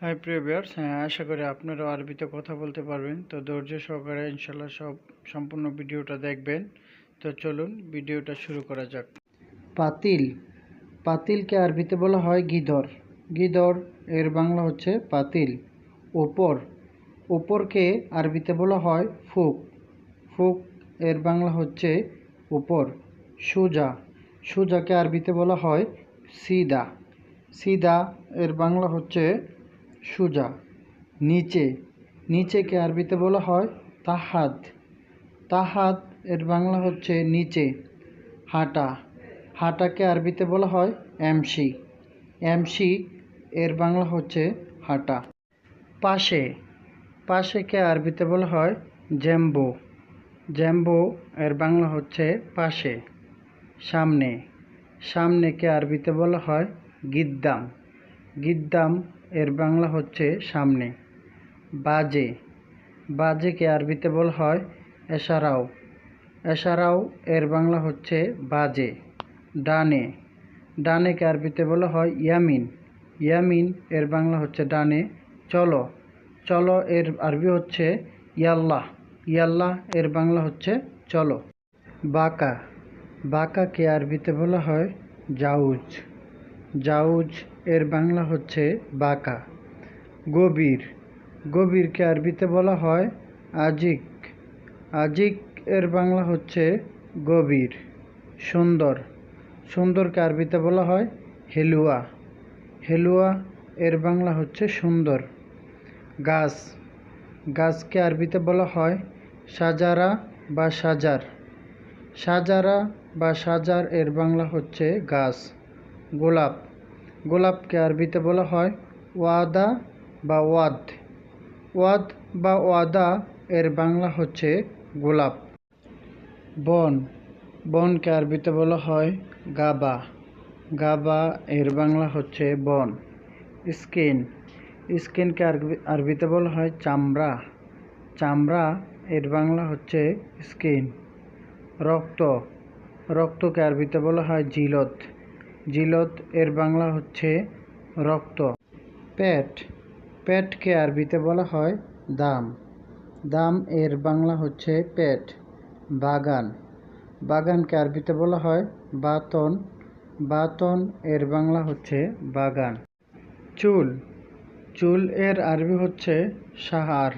High প্রিয় viewers হ্যাঁ আশা করি আপনারাও আরবিতে কথা বলতে পারবেন। তো ধৈর্য সহকারে ইনশাল্লাহ সব সম্পূর্ণ ভিডিওটা দেখবেন। তো চলুন ভিডিওটা শুরু করা যাক। পাতিল, পাতিলকে আরবিতে বলা হয় গিদর। গিদর এর বাংলা হচ্ছে পাতিল। ওপর, ওপরকে আরবিতে বলা হয় ফুক। ফুক এর বাংলা হচ্ছে উপর, সুজা। সুজাকে আরবিতে বলা হয় সিদা। সিদা এর বাংলা হচ্ছে সুজা, নিচে নিচেকে আরবিতে বলা হয়? তাহাদ তাহাদ এর বাংলা হচ্ছে নিচে, হাঁটা। হাঁটাকে আরবিতে বলা হয়? এমসি এমসি এর বাংলা হচ্ছে হাঁটা। পাশে পাশেকে আরবিতে বলা হয়? জ্যাম্বো জ্যাম্বো এর বাংলা হচ্ছে পাশে, সামনে। সামনেকে আরবিতে বলা হয়? গিদ্দাম। গিদ্দাম এর বাংলা হচ্ছে সামনে। বাজে। বাজেকে আরবিতে বলা হয় এশারাও। এশারাও এর বাংলা হচ্ছে বাজে। ডানে। ডানেকে আরবিতে বলা হয় ইয়ামিন। ইয়ামিন এর বাংলা হচ্ছে ডানে, চলো। চলো এর আরবি হচ্ছে ইয়াল্লাহ। ইয়াল্লাহ এর বাংলা হচ্ছে চলো। বাঁকা। বাঁকাকে আরবিতে বলা হয় জাউজ। জাউজ এর বাংলা হচ্ছে বাঁকা। গভীর গভীরকে আরবিতে বলা হয় আজিক। আজিক এর বাংলা হচ্ছে গভীর সুন্দর। সুন্দরকে আরবিতে বলা হয় হেলুয়া। হেলুয়া এর বাংলা হচ্ছে সুন্দর। গাছ। গাছকে আরবিতে বলা হয় সাজারা বা সাজার। সাজারা বা সাজার এর বাংলা হচ্ছে গাছ। গোলাপ। গোলাপকে আরবিতে বলা হয় ওয়াদা বা ওয়াদ। ওয়াদ বা ওয়াদা এর বাংলা হচ্ছে গোলাপ। বন। বনকে আরবিতে বলা হয় গাবা। গাবা এর বাংলা হচ্ছে বন। স্কিন। স্কিনকে আরবি, আরবিতে বলা হয় চামড়া। চামড়া এর বাংলা হচ্ছে স্কিন। রক্ত। রক্তকে আরবিতে বলা হয় জিলত। জিলত এর বাংলা হচ্ছে রক্ত। পেট। পেটকে আরবিতে বলা হয় দাম। দাম এর বাংলা হচ্ছে পেট, বাগান। বাগানকে আরবিতে বলা হয় বাতন। বাতন এর বাংলা হচ্ছে বাগান। চুল। চুল এর আরবি হচ্ছে সাহার।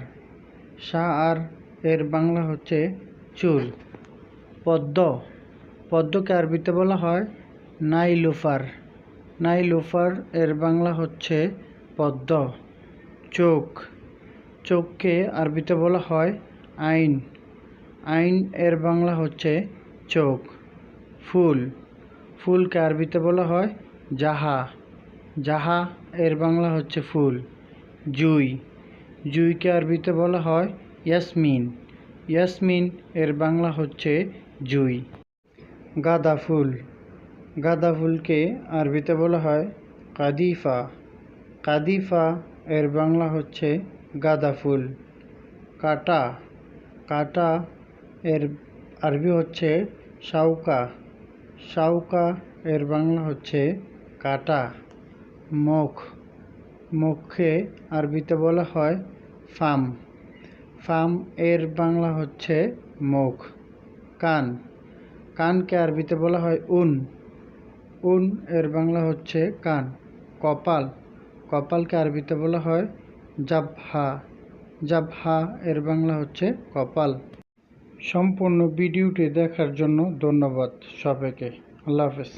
সাহার এর বাংলা হচ্ছে চুল। পদ্ম। পদ্মকে আরবিতে বলা হয় নাইলুফার। নাইলোফার এর বাংলা হচ্ছে পদ্ম, চোখ। চোখকে আরবিতে বলা হয় আইন। আইন এর বাংলা হচ্ছে চোখ, ফুল। ফুলকে আরবিতে বলা হয় জাহা। জাহা এর বাংলা হচ্ছে ফুল, জুই। জুইকে আরবিতে বলা হয় ইয়াসমিন। ইয়াসমিন এর বাংলা হচ্ছে জুই। গাঁদা ফুল। গাঁদা ফুলকে আরবিতে বলা হয় কাদিফা। কাদিফা এর বাংলা হচ্ছে গাঁদা ফুল কাটা। কাটা এর আরবি হচ্ছে শাউকা শাউকা এর বাংলা হচ্ছে কাটা। মুখ। মুখে আরবিতে বলা হয় ফাম। ফাম এর বাংলা হচ্ছে মুখ। কান। কানকে আরবিতে বলা হয় উন। উন এর বাংলা হচ্ছে কান, কপাল। কপালকে আরবিতে বলা হয় জাবহা। জাবহা এর বাংলা হচ্ছে কপাল। সম্পূর্ণ ভিডিওটি দেখার জন্য ধন্যবাদ সবাইকে। আল্লাহ হাফেজ।